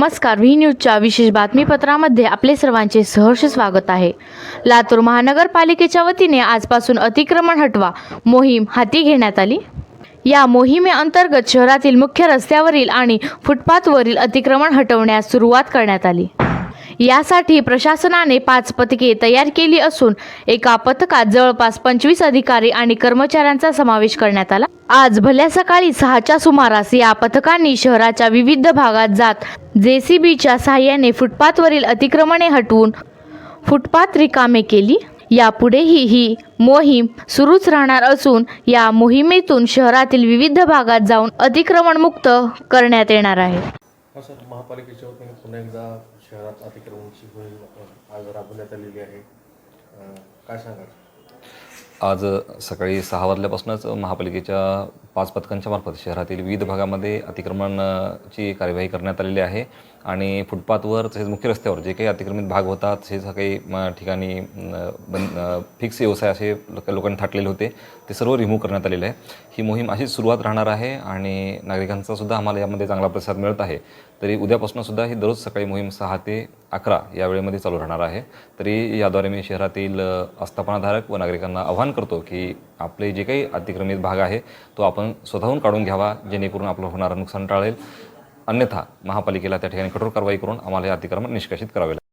नमस्कार व्ही न्यूजच्या विशेष बातमीपत्रामध्ये आपले सर्वांचे सहर्ष स्वागत आहे. लातूर महानगरपालिकेच्या वतीने आजपासून अतिक्रमण हटवा मोहीम हाती घेण्यात आली. या मोहिमेअंतर्गत शहरातील मुख्य रस्त्यावरील आणि फुटपाथवरील अतिक्रमण हटवण्यास सुरुवात करण्यात आली. यासाठी प्रशासनाने पाच पथके तयार केली असून एका पथकात जवळपास पंचवीस अधिकारी आणि कर्मचाऱ्यांचा समावेश करण्यात आला. आज भल्या सकाळी सहाच्या सुमारास या पथकांनी शहराच्या विविध भागात जात जेसीबीच्या सहाय्याने फुटपाथवरील अतिक्रमणे हटवून फुटपाथ रिकामे केली. यापुढेही ही मोहीम सुरूच राहणार असून या मोहिमेतून शहरातील विविध भागात जाऊन अतिक्रमणमुक्त करण्यात येणार आहे. हा सर महापालिकेच्या वतीने पुन्हा एकदा शहरात अतिक्रमणची मोहीम आज राबवण्यात आलेली आहे. काय सांगाल? आज सकाळी सहा वाजल्यापासूनच महापालिकेच्या पाच पथकांच्या मार्फत शहरातील विविध भागामध्ये अतिक्रमणाची कार्यवाही करण्यात आलेली आहे. आणि फुटपाथवर तसेच मुख्य रस्त्यावर जे काही अतिक्रमित भाग होतात तसेच काही म, ठिकाणी बन फिक्स व्यवसाय असे लोकांनी थाटलेले होते. ते सर्व रिमूव्ह करण्यात आलेले आहे. ही मोहीम अशीच सुरुवात राहणार आहे आणि नागरिकांचा सुद्धा आम्हाला यामध्ये चांगला प्रतिसाद मिळत आहे. तरी उद्यापासून सुद्धा ही दररोज सकाळी मोहीम सहा ते अकरा या वेळेमध्ये चालू राहणार आहे. तरी याद्वारे मी शहरातील आस्थापनाधारक व नागरिकांना आवाहन करतो की आपले जे काही अतिक्रमित भाग आहे तो आपण स्वतःहून काढून घ्यावा जेणेकरून आपलं होणारं नुकसान टाळेल. अन्यथा महापालिकेला त्या ठिकाणी कठोर कारवाई करून आम्हाला हे अतिक्रमण निष्कासित करावे लागेल.